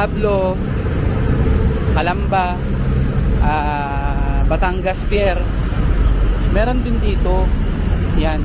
Pablo, Calamba, ah, Batangas Pier. Meron din dito. Yan.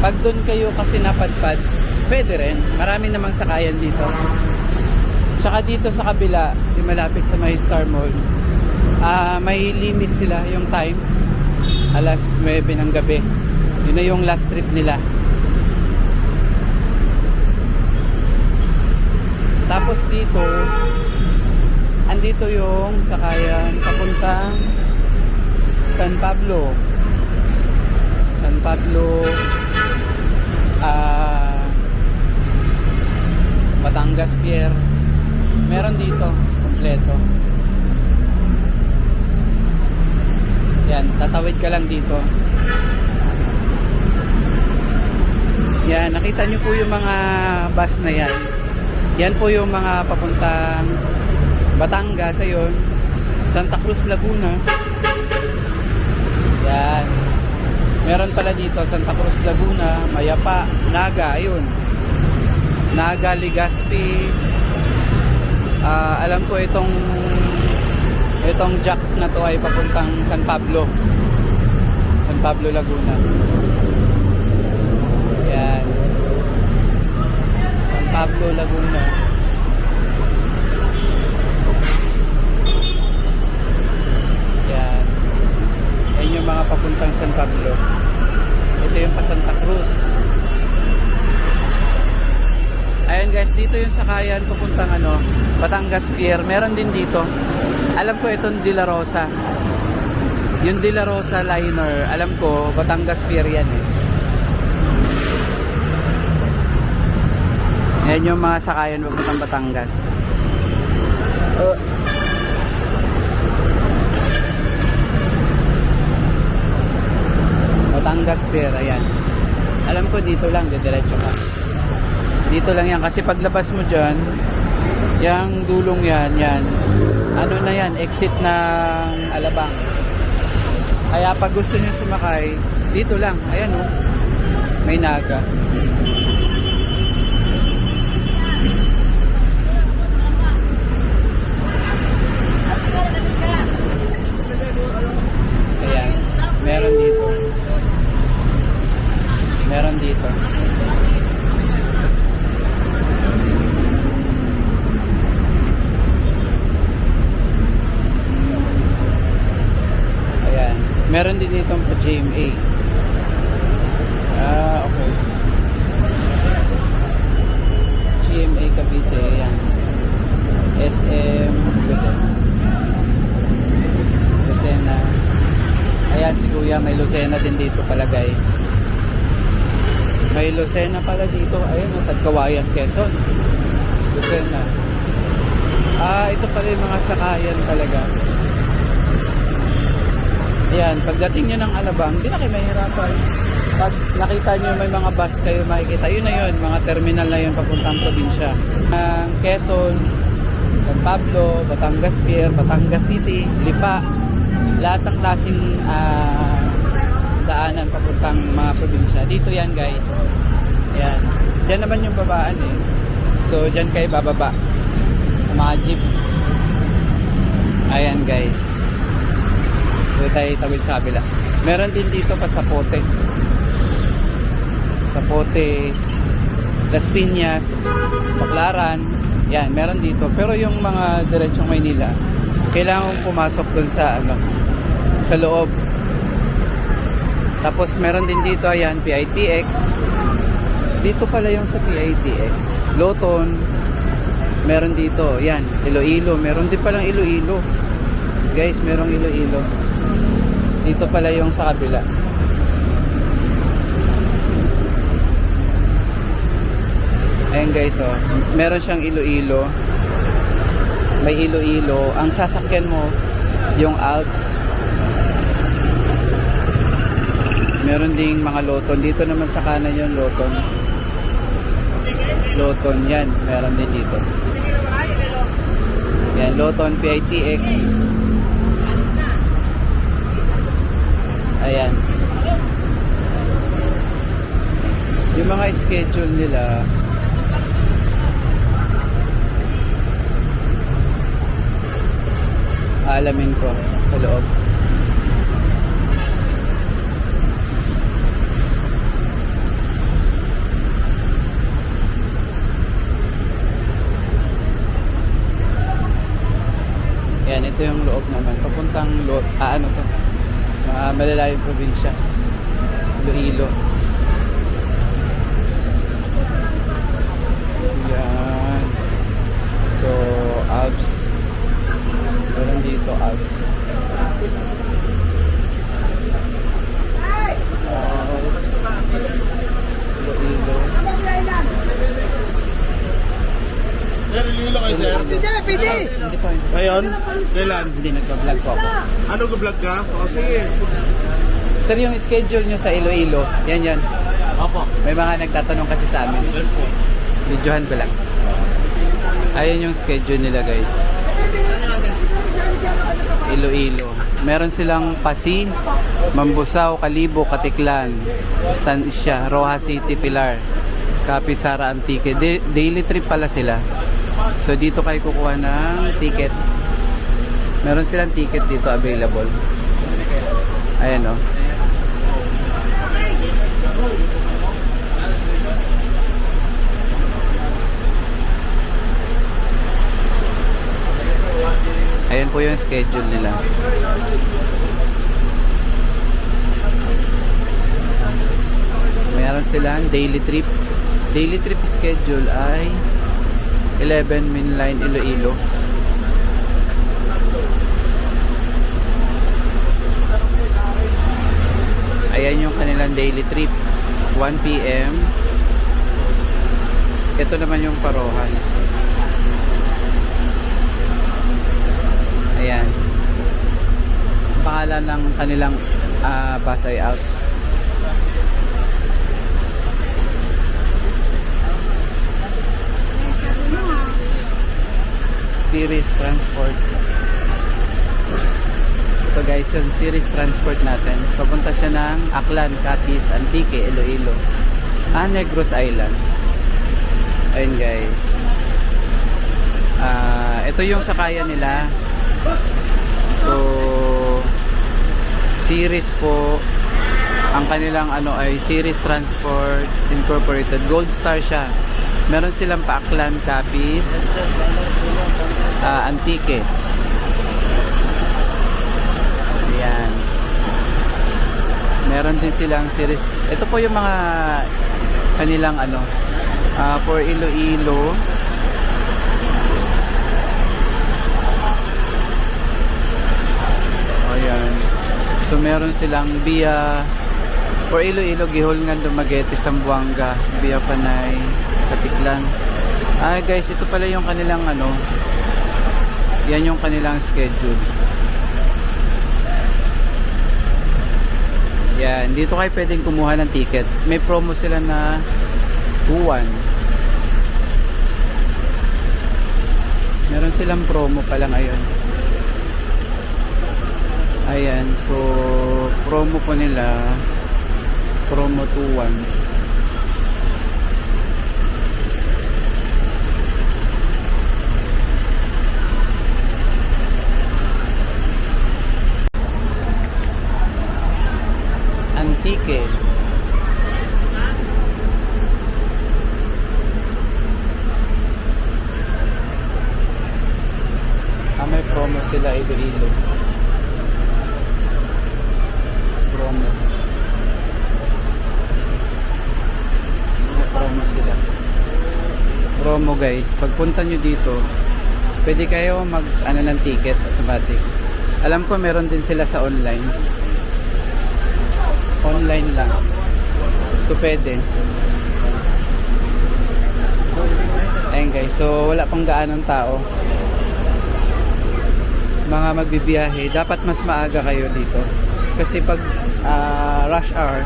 Pag doon kayo kasi napadpad, pwede rin. Marami namang sakayan dito. Tsaka dito sa kabila, yung malapit sa may Star Mall, ah may limit sila yung time. Alas 9 ng gabi. Yun na yung last trip nila. Tapos dito, andito yung sakayan papuntang San Pablo. San Pablo, ah, Batangas Pier. Meron dito, kompleto. Yan, tatawid ka lang dito. Yan, nakita nyo po yung mga bus na yan. Yan po yung mga papuntang Batangas, ayun. Santa Cruz, Laguna. Yan. Meron pala dito, Santa Cruz, Laguna, Mayapa, Naga, ayun. Naga, Legazpi. Ah, alam ko itong itong jack na to ay papuntang San Pablo. San Pablo, Laguna. Yan. San Pablo, Laguna. Yan. Yan yung mga papuntang San Pablo. Ito yung pa Santa Cruz. Ayun guys, dito yung sakayan papuntang ano, Batangas Pier. Meron din dito. Alam ko itong De La Rosa. Yung De La Rosa liner, alam ko, Batangas Pier yan eh. Yan yung mga sakayan papuntang Batangas. Uh, Batangas Pier, ayan. Alam ko dito lang, diretso ka. Dito lang yan kasi paglabas mo dyan, yung dulong yan, yan. Ano na yan, exit ng Alabang. Kaya pag gusto nyo sumakay, dito lang, ayan oh. May naga. Ayan, meron dito. Meron dito. Ayan. Meron din ditong GMA. Ah, okay. GMA Cavite, ayan. SM Lucena. Lucena. Ayan si Kuya, may Din dito pala guys. May Lucena pala dito. Ayan, oh, Tagkawayan, Quezon. Lucena. Ah, ito pala yung mga sakayan talaga. Ayan, pagdating nyo ng Alabang, hindi na kayo mahirapan. Pag nakita nyo may mga bus kayo makikita, yun na yun, mga terminal na yun papuntang probinsya. Ang Quezon, San Pablo, Batangas Pier, Batangas City, Lipa, lahat ng klaseng ah, daanan papuntang mga probinsya. Dito yan guys. Ayan. Diyan naman yung babaan eh. So, diyan kayo bababa. Mga jeep. Ayan guys. Dito tayo tawid sa kabila. Meron din dito pa sa Pote. Sa Pote, Las Piñas, Baclaran. Yan, meron dito. Pero yung mga diretsong Maynila, kailangan pumasok dun sa ano, sa loob. Tapos meron din dito, ayan, PITX. Dito pala yung sa PITX. Loton. Meron dito, yan, Iloilo. Meron din palang Iloilo. Guys, merong Iloilo. Dito pala yung sa kabila. Ayan guys, oh. Meron siyang Iloilo. May Iloilo. Ang sasakyan mo, yung Alps. Meron ding mga loton. Dito naman sa kanan yung loton. Loton yan. Meron din dito. Yan, Loton PITX. Ayan. Yung mga schedule nila, alamin ko sa loob. Yan, ito yung loob naman. Papuntang loob, ah, ano to? Uh, malalayong probinsya. Iloilo. Yan. So, Alps. Meron dito, Alps. Alps. Iloilo. Sir, ililo kayo, sir. Pwede, pwede. Hindi po. Ngayon? Kailan? Hindi, nagpa-vlog po ako. Ano ka vlog ka? O, sige. Sir, yung schedule nyo sa Iloilo, yan yan. Opo. May mga nagtatanong kasi sa amin. Yes po. Videohan ko lang. Ayun yung schedule nila guys. Iloilo. Meron silang Pasi, Mambusaw, Kalibo, Katiklan, Estancia, Roja City, Pilar, Capisara, Antique. Da- daily trip pala sila. So dito kayo kukuha ng ticket. Meron silang ticket dito available. Ayan oh. o. Ayan po yung schedule nila. Meron silang daily trip. Daily trip schedule ay 11 Mainline Iloilo. Ayan yung kanilang daily trip. 1 p.m. Ito naman yung Parojas. Ayan. Pangalan ng kanilang ah, bus ay out. Series Transport. Ito guys, yung series transport natin. Papunta siya ng Aklan, Catis, Antique, Iloilo. Ah, Negros Island. Ayun guys. Ah, ito yung sakayan nila. So, series po ang kanilang ano ay Series Transport Incorporated. Gold Star siya. Meron silang Paaklan, Capiz, ah, Antique. Ayan. Meron din silang series. Ito po yung mga kanilang ano ah, for Iloilo. Ayan. So meron silang via for Iloilo, Gihol nga Dumaguete, Sambuanga, via Panay, Katiklan. Ah guys, ito pala yung kanilang ano. Yan yung kanilang schedule. Yan, dito kayo pwedeng kumuha ng ticket. May promo sila na 2-1. Meron silang promo pala ngayon. Ayan, so promo po nila promo 2-1. Antique. Ah, may promo sila Iloilo. Promo. May promo sila. Promo guys. Pagpunta nyo dito, pwede kayo mag ano ng ticket automatic. Alam ko meron din sila sa online. Online lang. So pwede. Ayun guys, so wala pang gaanong tao. Sa mga magbibiyahe, dapat mas maaga kayo dito. Kasi pag ah, rush hour,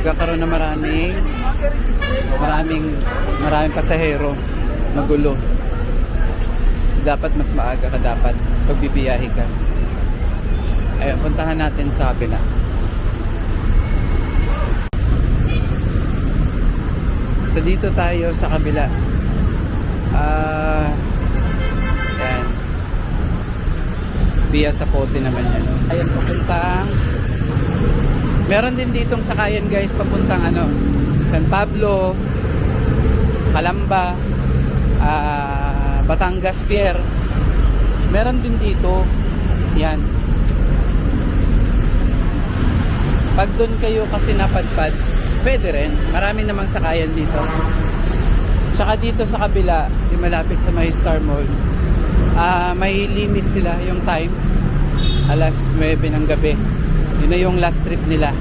magkakaroon na maraming maraming maraming pasahero magulo. So, dapat mas maaga ka dapat pag bibiyahe ka. Ayun, puntahan natin sa kabila. So dito tayo sa kabila. Ah, yan. Via Sapote naman yan. Ayan, papuntang... Meron din ditong sakayan guys, papuntang ano, San Pablo, Calamba, ah, Batangas Pier. Meron din dito. Yan. Pag doon kayo kasi napadpad, pwede rin. Marami namang sakayan dito. Tsaka dito sa kabila, di malapit sa may Star Mall, ah may limit sila yung time. Alas 9 ng gabi. Yun na yung last trip nila.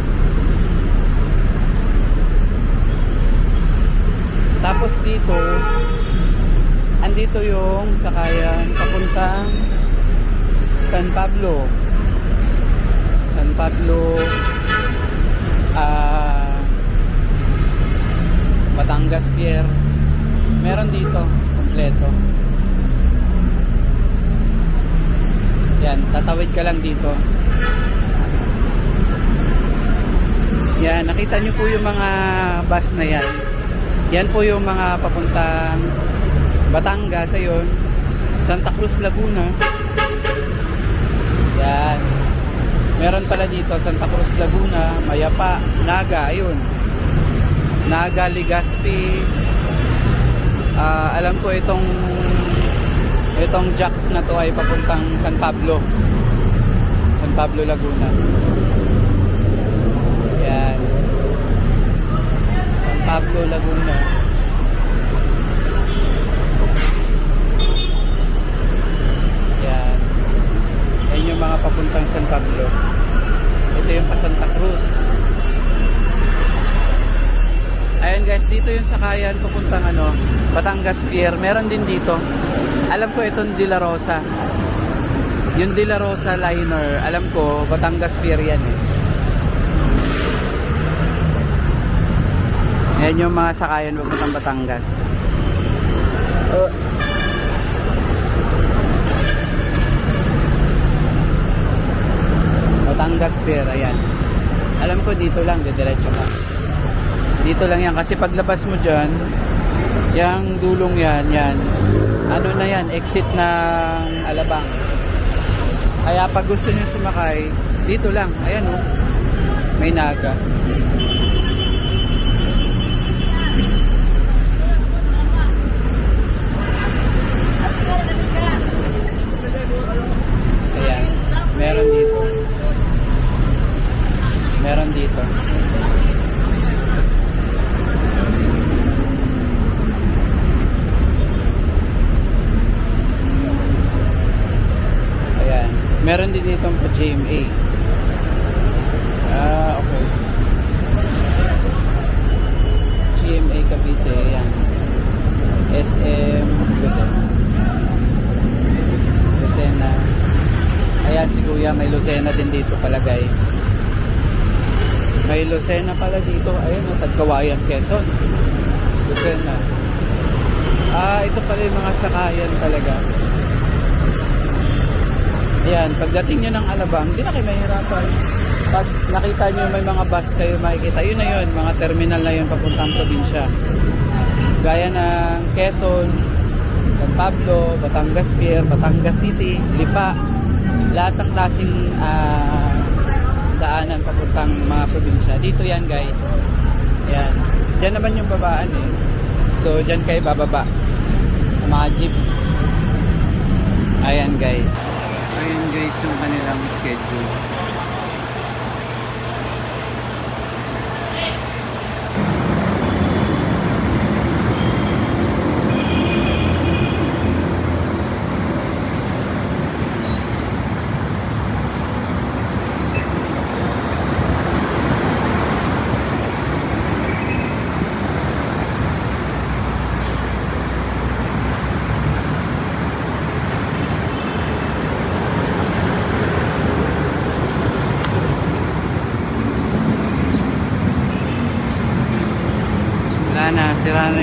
Tapos dito, andito yung sakayan papuntang San Pablo. San Pablo, ah, Batangas Pier. Meron dito, kompleto. Yan, tatawid ka lang dito. Yan, nakita nyo po yung mga bus na yan. Yan po yung mga papuntang Batangas, ayun. Santa Cruz, Laguna. Yan. Meron pala dito Santa Cruz, Laguna, Mayapa, Naga, ayun. Naga, Legazpi. Ah, alam ko itong itong jack na to ay papuntang San Pablo. San Pablo, Laguna. Yan. San Pablo, Laguna. Yan. Yan yung mga papuntang San Pablo. Ito yung pa Santa Cruz. Ayan guys, dito yung sakayan papuntang ano, Batangas Pier. Meron din dito. Alam ko itong De La Rosa. Yung De La Rosa liner, alam ko, Batangas Pier yan eh. Yan yung mga sakayan papuntang Batangas. Uh, Batangas Pier, ayan. Alam ko dito lang, diretso ka. Dito lang yan kasi paglabas mo dyan, yung dulong yan, yan. Ano na yan, exit ng Alabang. Kaya pag gusto nyo sumakay, dito lang, ayan oh. May naga. Meron dito. Meron dito. Ayan. Meron din dito pa GMA. Ah, okay. GMA Cavite, ayan. SM Lucena. Lucena. Ayan si Kuya, may Lucena din dito pala guys. May Lucena pala dito. Ayan, oh, Tagkawayan, Quezon. Lucena. Ah, ito pala yung mga sakayan talaga. Ayan, pagdating nyo ng Alabang, hindi na kayo mahirapan. Pag nakita nyo may mga bus kayo makikita, yun na yun, mga terminal na yun papuntang probinsya. Gaya ng Quezon, San Pablo, Batangas Pier, Batangas City, Lipa, lahat ng klaseng ah, daanan papuntang mga probinsya. Dito yan guys. Yan. Diyan naman yung babaan eh. So, diyan kayo bababa. Mga jeep. Ayan guys. Guys yung kanilang schedule. Sira na